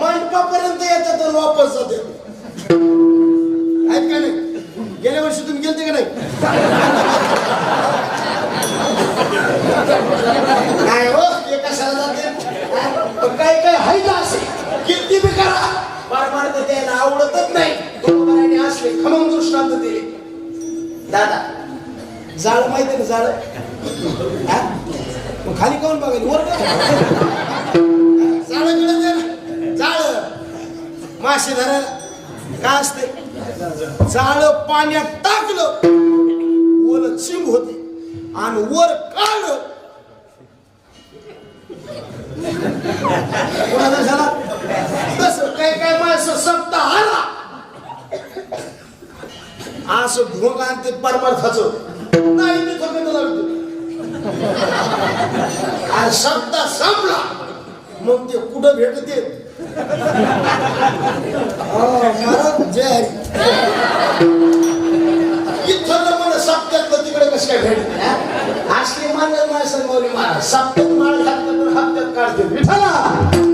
मंडपापर्यंत येतात आणि वापस जाते आहेत का नाही? गेल्या वर्षी तुम्ही गेलते का नाही? काय हो ते कशाला जाते? पण काय काय हाय का असे? किती बी करा. तर त्याला आवडतच नाही. दोघांनी असले खमंग दृष्टांत दिले. दादा जाळ माहिती ना जाळ? मग खाली कोण बघायला वर मासे धरायला काय असते जाळ पाण्यात टाकलं. वर चिंब होते. आणि वर काढलं. कोणाचा झाला? तस काय काय माणसं सप्ता आला. असं भोग आणते परमार्थाच. नाही ते थकत लागतो. आणि सप्ता संपला. मग ते कुठं भेटते तिकडे कसं काय भेटते असली मानलं माझ्या संगवली महाराज माळ घातलं तर हप्त्यात काढते विठाला